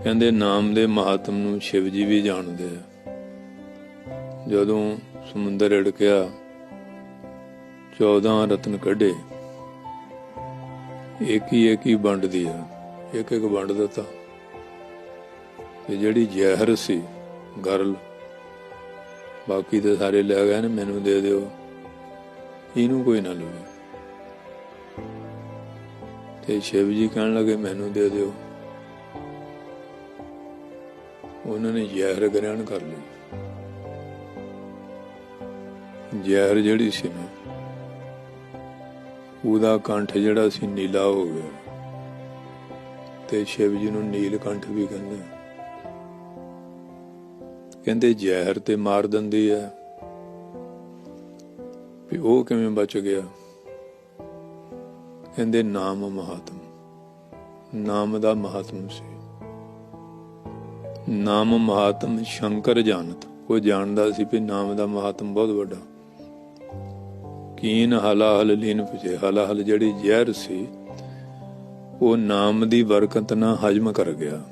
ਕਹਿੰਦੇ, ਨਾਮ ਦੇ ਮਹਾਤਮ ਨੂੰ ਸ਼ਿਵ ਜੀ ਵੀ ਜਾਣਦੇ ਆ। ਜਦੋਂ ਸਮੁੰਦਰ ੜਕਿਆ 14 ਰਤਨ ਕੱਢੇ। ਇੱਕ ਹੀ ਇੱਕ ਹੀ ਵੰਡਦੀ ਆ ਇੱਕ ਇੱਕ ਵੰਡ ਦਿੱਤਾ। ਤੇ ਜਿਹੜੀ ਜ਼ਹਿਰ ਸੀ, ਗਰਲ, ਬਾਕੀ ਤੇ ਸਾਰੇ ਲੈ ਗਏ ਨੇ, ਮੈਨੂੰ ਦੇ ਦਿਓ। ਇਹਨੂੰ ਕੋਈ ਨਾ ਲਵੇ। ਤੇ ਸ਼ਿਵ ਜੀ ਕਹਿਣ ਲੱਗੇ, ਮੈਨੂੰ ਦੇ ਦਿਓ। ਉਹਨਾਂ ਨੇ ਜ਼ਹਿਰ ਗ੍ਰਹਿਣ ਕਰ ਲਈ। ਜ਼ਹਿਰ ਜਿਹੜੀ ਸੀ ਨਾ, ਉਹਦਾ ਕੰਠ ਜਿਹੜਾ ਸੀ ਨੀਲਾ ਹੋ ਗਿਆ। ਤੇ ਸ਼ਿਵ ਜੀ ਨੂੰ ਨੀਲ ਕੰਠ ਵੀ ਕਹਿੰਦੇ ਕਹਿੰਦੇ ਜ਼ਹਿਰ ਤੇ ਮਾਰ ਦਿੰਦੀ ਹੈ ਵੀ ਉਹ ਕਿਵੇਂ ਬਚ ਗਿਆ? ਕਹਿੰਦੇ ਨਾਮ ਮਹਾਤਮ। ਨਾਮ ਦਾ ਮਹਾਤਮ ਸੀ। ਨਾਮ ਮਹਾਤਮ ਸ਼ੰਕਰ ਜਾਣਤ। ਉਹ ਜਾਣਦਾ ਸੀ ਵੀ ਨਾਮ ਦਾ ਮਹਾਤਮ ਬਹੁਤ ਵੱਡਾ। ਕੀਨ ਹਲਾ ਹਲ ਲੀਨ ਪਿਛੇ। ਹਲਾ ਹਲ ਜਿਹੜੀ ਜ਼ਹਿਰ ਸੀ, ਉਹ ਨਾਮ ਦੀ ਬਰਕਤ ਨਾਲ ਹਜਮ ਕਰ ਗਿਆ।